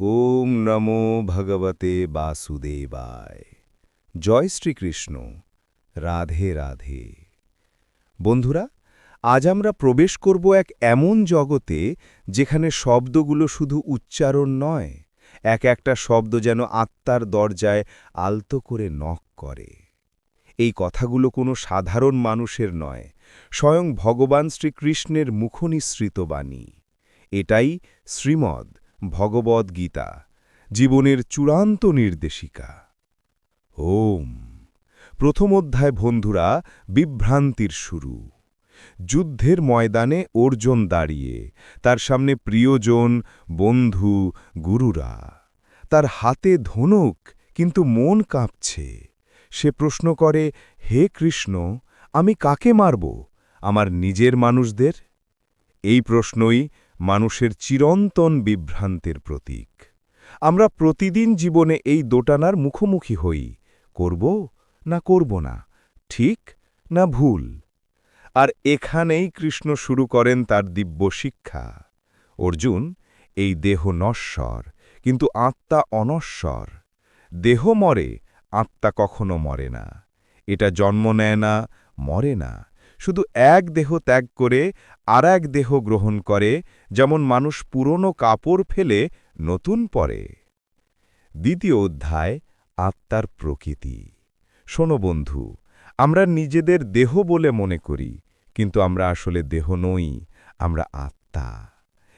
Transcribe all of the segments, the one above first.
ওম নমো ভগবতে বাসুদেবায়। জয় শ্রীকৃষ্ণ। রাধে রাধে। বন্ধুরা, আজ আমরা প্রবেশ করব এক এমন জগতে যেখানে শব্দগুলো শুধু উচ্চারণ নয়, এক একটা শব্দ যেন আত্মার দরজায় আলতো করে নক করে। এই কথাগুলো কোনো সাধারণ মানুষের নয়, স্বয়ং ভগবান শ্রীকৃষ্ণের মুখনিসৃত বাণী। এটাই শ্রীমদ ভগবদ গীতা, জীবনের চূড়ান্ত নির্দেশিকা। ওম। প্রথম অধ্যায় বন্ধুরা, বিভ্রান্তির শুরু। যুদ্ধের ময়দানে অর্জুন দাঁড়িয়ে, তার সামনে প্রিয়জন, বন্ধু, গুরুরা। তার হাতে ধনুক, কিন্তু মন কাঁপছে। সে প্রশ্ন করে, হে কৃষ্ণ, আমি কাকে মারব? আমার নিজের মানুষদের? এই প্রশ্নই মানুষের চিরন্তন বিভ্রান্তের প্রতীক। আমরা প্রতিদিন জীবনে এই দোটানার মুখোমুখি হই, করব না করব না, ঠিক না ভুল? আর এখানেই কৃষ্ণ শুরু করেন তার দিব্য শিক্ষা। অর্জুন, এই দেহ নশ্বর, কিন্তু আত্মা অনশ্বর। দেহ মরে, আত্মা কখনো মরে না। এটা জন্ম নেয় না, মরে না। শুধু এক দেহ ত্যাগ করে আর এক দেহ গ্রহণ করে, যেমন মানুষ পুরনো কাপড় ফেলে নতুন পরে। দ্বিতীয় অধ্যায়, আত্মার প্রকৃতি। শোনো বন্ধু, আমরা নিজেদের দেহ বলে মনে করি, কিন্তু আমরা আসলে দেহ নই, আমরা আত্মা।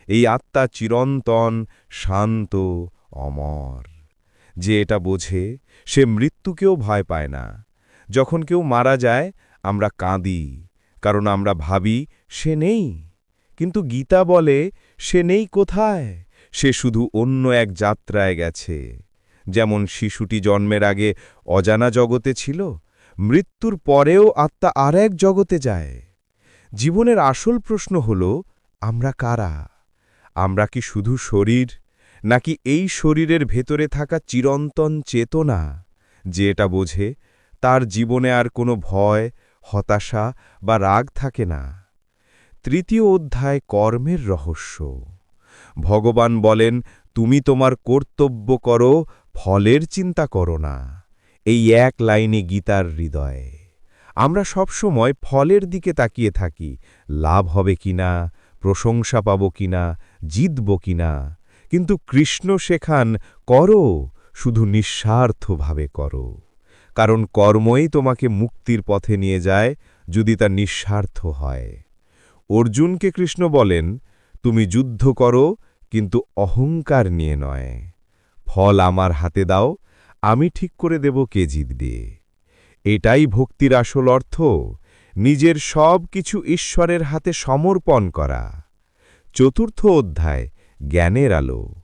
এই আত্মা চিরন্তন, শান্ত, অমর। যে এটা বোঝে, সে মৃত্যুকেও ভয় পায় না। যখন কেউ মারা যায়, আমরা কাঁদি কারণ আমরা ভাবি, সে নেই। কিন্তু গীতা বলে, সে নেই কোথায়? সে শুধু অন্য এক যাত্রায় গেছে। যেমন শিশুটি জন্মের আগে অজানা জগতে ছিল, মৃত্যুর পরেও আত্মা আর এক জগতে যায়। জীবনের আসল প্রশ্ন হল, আমরা কারা? আমরা কি শুধু শরীর? নাকি এই শরীরের ভেতরে থাকা চিরন্তন চেতনা, যে এটা বোঝে, তার জীবনে আর কোনো ভয় হতাশা বা রাগ থাকে না। তৃতীয় অধ্যায় কর্মের রহস্য। ভগবান বলেন, তুমি তোমার কর্তব্য করো, ফলের চিন্তা করো না। এই এক লাইনে গীতার হৃদয়। আমরা সবসময় ফলের দিকে তাকিয়ে থাকি। লাভ হবে কিনা, প্রশংসা পাব কিনা, জিতব কিনা। কিন্তু কৃষ্ণ শেখান, করো, শুধু নিঃস্বার্থভাবে করো। কারণ কর্মই তোমাকে মুক্তির পথে নিয়ে যায় যদি তা নিঃস্বার্থ হয়। অর্জুনকে কৃষ্ণ বলেন, তুমি যুদ্ধ করো, কিন্তু অহংকার নিয়ে নয়। ফল আমার হাতে দাও, আমি ঠিক করে দেব কে জিতবে। এটাই ভক্তির আসল অর্থ। নিজের সব কিছু ঈশ্বরের হাতে সমর্পণ করা। চতুর্থ অধ্যায়, জ্ঞানের আলো।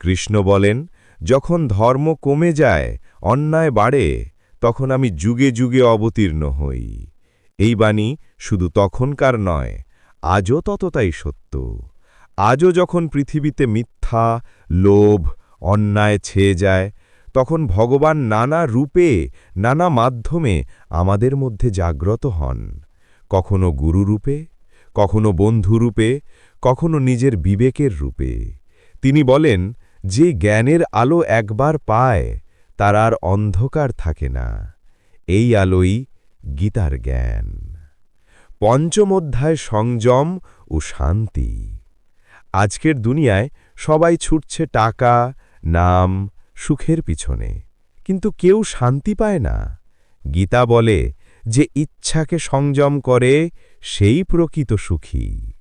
কৃষ্ণ বলেন, যখন ধর্ম কমে যায়, অন্যায় বাড়ে তখন আমি যুগে যুগে অবতীর্ণ হই। এই বাণী শুধু তখনকার নয়, আজও ততটাই সত্য। আজও যখন পৃথিবীতে মিথ্যা, লোভ, অন্যায় ছেয়ে যায়, তখন ভগবান নানা রূপে, নানা মাধ্যমে আমাদের মধ্যে জাগ্রত হন। কখনো গুরুরূপে কখনো বন্ধুরূপে কখনো নিজের বিবেকের রূপে। তিনি বলেন, যে জ্ঞানের আলো একবার পায় তার আর অন্ধকার থাকে না। এই আলোই গীতার জ্ঞান। পঞ্চম অধ্যায় সংযম ও শান্তি। আজকের দুনিয়ায় সবাই ছুটছে টাকা, নাম, সুখের পিছনে। কিন্তু কেউ শান্তি পায় না। গীতা বলে যে ইচ্ছাকে সংযম করে, সেই প্রকৃত সুখী।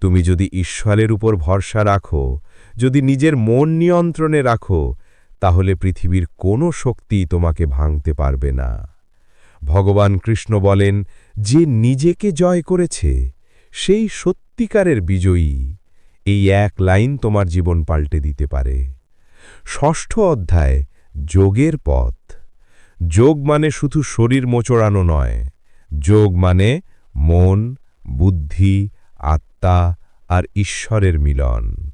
তুমি যদি ঈশ্বরের উপর ভরসা রাখো, যদি নিজের মন নিয়ন্ত্রণে রাখো তাহলে পৃথিবীর কোনো শক্তি তোমাকে ভাঙতে পারবে না। ভগবান কৃষ্ণ বলেন, যে নিজেকে জয় করেছে, সেই সত্যিকারের বিজয়ী। এই এক লাইন তোমার জীবন পাল্টে দিতে পারে। ষষ্ঠ অধ্যায়, যোগের পথ। যোগ মানে শুধু শরীর মোচড়ানো নয়। যোগ মানে মন, বুদ্ধি, আত্মা আর ঈশ্বরের মিলন।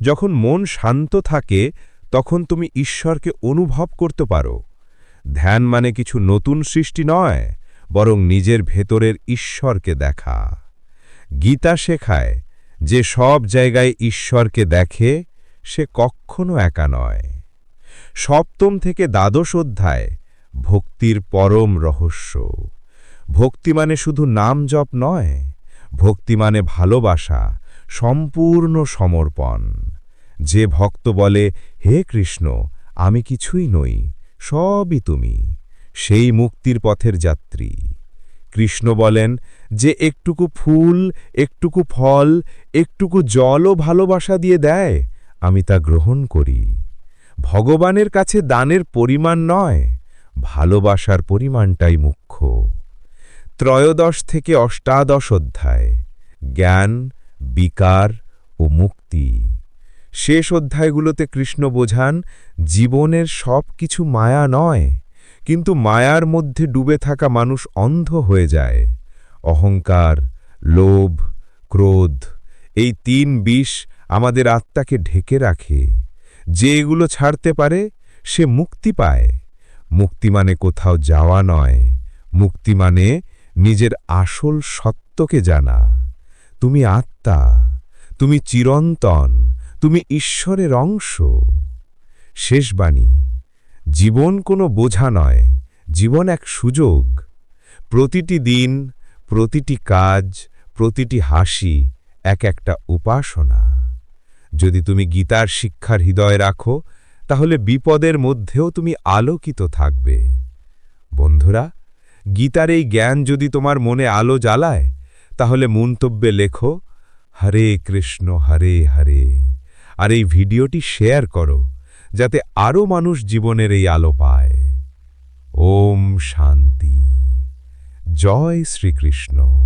যখন মন শান্ত থাকে তখন তুমি ঈশ্বরকে অনুভব করতে পারো। ধ্যান মানে কিছু নতুন সৃষ্টি নয়, বরং নিজের ভেতরের ঈশ্বরকে দেখা। গীতা শেখায় যে সব জায়গায় ঈশ্বরকে দেখে সে কখনো একা নয়। সপ্তম থেকে দ্বাদশ অধ্যায়, ভক্তির পরম রহস্য। ভক্তি মানে শুধু নাম জপ নয়, ভক্তি মানে ভালোবাসা, সম্পূর্ণ সমর্পণ। যে ভক্ত বলে, হে কৃষ্ণ, আমি কিছুই নই, সবই তুমি, সেই মুক্তির পথের যাত্রী। কৃষ্ণ বলেন যে একটুকু ফুল, একটুকু ফল, একটুকু জলও ভালোবাসা দিয়ে দেয়, আমি তা গ্রহণ করি। ভগবানের কাছে দানের পরিমাণ নয়, ভালোবাসার পরিমাণটাই মুখ্য। ত্রয়োদশ থেকে অষ্টাদশ অধ্যায়, জ্ঞান, বিকার ও মুক্তি। শেষ অধ্যায়গুলোতে কৃষ্ণ বোঝান, জীবনের সব কিছু মায়া নয়, কিন্তু মায়ার মধ্যে ডুবে থাকা মানুষ অন্ধ হয়ে যায়। অহংকার, লোভ, ক্রোধ, এই তিন বিষ আমাদের আত্মাকে ঢেকে রাখে। যে এগুলো ছাড়তে পারে, সে মুক্তি পায়। মুক্তি মানে কোথাও যাওয়া নয়। মুক্তি মানে নিজের আসল সত্যকে জানা। তুমি আত্মা, তুমি চিরন্তন তুমি ঈশ্বরের অংশ। শেষ বাণী, জীবন কোনো বোঝা নয়, জীবন এক সুযোগ। প্রতিটি দিন, প্রতিটি কাজ, প্রতিটি হাসি এক একটা উপাসনা। যদি তুমি গীতার শিক্ষার হৃদয় রাখো, তাহলে বিপদের মধ্যেও তুমি আলোকিত থাকবে। বন্ধুরা, গীতার এই জ্ঞান যদি তোমার মনে আলো জ্বালায়, তাহলে মন্তব্যে লেখো, হরে কৃষ্ণ, হরে হরে। আর এই ভিডিওটি শেয়ার করো, যাতে আরও মানুষ জীবনের এই আলো পায়। ওম শান্তি। জয় শ্রীকৃষ্ণ।